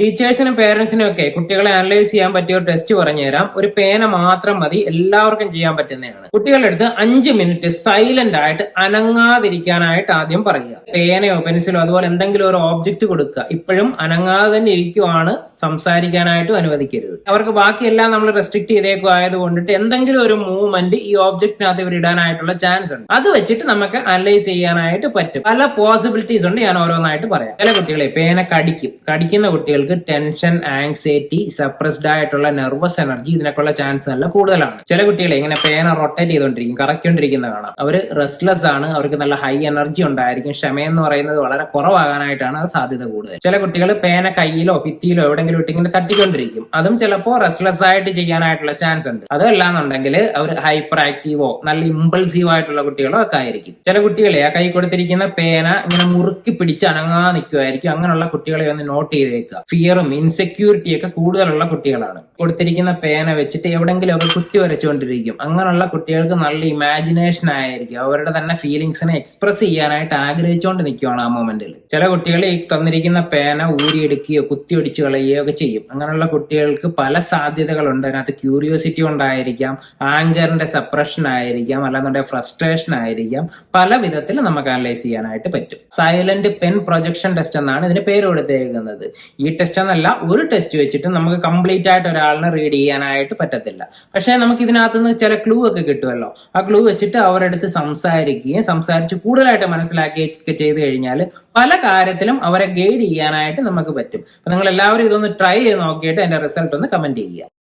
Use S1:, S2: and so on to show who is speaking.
S1: ടീച്ചേഴ്സിനും പേരൻസിനും ഒക്കെ കുട്ടികളെ അനലൈസ് ചെയ്യാൻ പറ്റിയ ഒരു ടെസ്റ്റ് പറഞ്ഞുതരാം ഒരു പേന മാത്രം മതി. എല്ലാവർക്കും ചെയ്യാൻ പറ്റുന്നതാണ്. കുട്ടികളുടെ അടുത്ത് അഞ്ച് മിനിറ്റ് സൈലന്റ് ആയിട്ട് അനങ്ങാതിരിക്കാനായിട്ട് ആദ്യം പറയുക. പേനയോ പെൻസിലോ അതുപോലെ എന്തെങ്കിലും ഒരു ഓബ്ജക്റ്റ് കൊടുക്കുക. ഇപ്പോഴും അനങ്ങാതെ തന്നെ ഇരിക്കുവാണ്. സംസാരിക്കാനായിട്ടും അനുവദിക്കരുത്. അവർക്ക് ബാക്കിയെല്ലാം നമ്മൾ റെസ്ട്രിക്ട് ചെയ്തേക്കും ആയതുകൊണ്ടിട്ട് എന്തെങ്കിലും ഒരു മൂവ്മെന്റ് ഈ ഓബ്ജക്റ്റിനകത്ത് ഇവർ ഇടാനായിട്ടുള്ള ചാൻസ് ഉണ്ട്. അത് വെച്ചിട്ട് നമുക്ക് അനലൈസ് ചെയ്യാനായിട്ട് പറ്റും. പല പോസിബിലിറ്റീസ് ഉണ്ട് ഞാൻ ഓരോന്നായിട്ട് പറയാം. ചില കുട്ടികളെ പേന കടിക്കും. കടിക്കുന്ന കുട്ടികൾക്ക് ടെൻഷൻ ആങ്സൈറ്റി സപ്രസ്ഡ് ആയിട്ടുള്ള നെർവസ് എനർജി ഇതിനൊക്കെയുള്ള ചാൻസ് നല്ല കൂടുതലാണ്. ചില കുട്ടികൾ ഇങ്ങനെ പേന റൊട്ടേറ്റ് ചെയ്തുകൊണ്ടിരിക്കും കറക്കിക്കൊണ്ടിരിക്കുന്ന കാണാം. അവർ റെസ്റ്റ്ലെസ് ആണ് അവർക്ക് നല്ല ഹൈ എനർജി ഉണ്ടായിരിക്കും ക്ഷമയെന്ന് പറയുന്നത് വളരെ കുറവാകാനായിട്ടാണ് അത് സാധ്യത കൂടുതൽ. ചില കുട്ടികൾ പേന കയ്യിലോ ഭിത്തിയിലോ എവിടെങ്കിലും ഇട്ട് ഇങ്ങനെ തട്ടിക്കൊണ്ടിരിക്കും. അതും ചിലപ്പോൾ റെസ്റ്റ്ലെസ് ആയിട്ട് ചെയ്യാനായിട്ടുള്ള ചാൻസ് ഉണ്ട്. അതല്ലാന്നുണ്ടെങ്കിൽ അവർ ഹൈപ്പർ ആക്റ്റീവോ നല്ല ഇമ്പൾസീവ് ആയിട്ടുള്ള കുട്ടികളോ ഒക്കെ ആയിരിക്കും. ചില കുട്ടികളെ ആ കൈ കൊടുത്തിരിക്കുന്ന പേന ഇങ്ങനെ മുറുക്കി പിടിച്ച് അനങ്ങാ നിൽക്കുമായിരിക്കും അങ്ങനെയുള്ള കുട്ടികളെ ഒന്ന് നോട്ട് ചെയ്തേക്കുക. ഫിയറും ഇൻസെക്യൂരിറ്റിയൊക്കെ കൂടുതലുള്ള കുട്ടികളാണ്. കൊടുത്തിരിക്കുന്ന പേന വെച്ചിട്ട് എവിടെങ്കിലും ഒക്കെ കുത്തി വരച്ചുകൊണ്ടിരിക്കും. അങ്ങനെയുള്ള കുട്ടികൾക്ക് നല്ല ഇമാജിനേഷൻ ആയിരിക്കും. അവരുടെ തന്നെ ഫീലിങ്സിനെ എക്സ്പ്രസ് ചെയ്യാനായിട്ട് ആഗ്രഹിച്ചുകൊണ്ട് നിൽക്കുവാണ് ആ മൊമെന്റിൽ ചില കുട്ടികൾ ഈ തന്നിരിക്കുന്ന പേന ഊരിയെടുക്കുകയോ കുത്തി ഒടിച്ചു കളയുകയോ ഒക്കെ ചെയ്യും. അങ്ങനെയുള്ള കുട്ടികൾക്ക് പല സാധ്യതകളുണ്ട്. അതിനകത്ത് ക്യൂരിയോസിറ്റി ഉണ്ടായിരിക്കാം ആങ്കറിന്റെ സപ്രഷൻ ആയിരിക്കാം അല്ലാന്നുണ്ടെങ്കിൽ ഫ്രസ്ട്രേഷൻ ആയിരിക്കാം. പല വിധത്തിൽ നമുക്ക് അനലൈസ് ചെയ്യാനായിട്ട് പറ്റും. സൈലന്റ് പെൻ പ്രൊജക്ഷൻ ടെസ്റ്റ് എന്നാണ് ഇതിന് പേര് കൊടുത്തേക്കുന്നത്. ഈ എന്നല്ല ഒരു ടെസ്റ്റ് വെച്ചിട്ട് നമുക്ക് കംപ്ലീറ്റ് ആയിട്ട് ഒരാളിനെ റീഡ് ചെയ്യാനായിട്ട് പറ്റത്തില്ല. പക്ഷേ നമുക്ക് ഇതിനകത്ത് നിന്ന് ചില ക്ലൂ ഒക്കെ കിട്ടുമല്ലോ. ആ ക്ലൂ വെച്ചിട്ട് അവരുടെ അടുത്ത് സംസാരിക്കുകയും സംസാരിച്ച് കൂടുതലായിട്ട് മനസ്സിലാക്കുകയൊക്കെ ചെയ്ത് കഴിഞ്ഞാൽ പല കാര്യത്തിലും അവരെ ഗൈഡ് ചെയ്യാനായിട്ട് നമുക്ക് പറ്റും. അപ്പൊ നിങ്ങൾ എല്ലാവരും ഇതൊന്ന് ട്രൈ ചെയ്ത് നോക്കിയിട്ട് അതിന്റെ റിസൾട്ട് ഒന്ന് കമന്റ് ചെയ്യുക.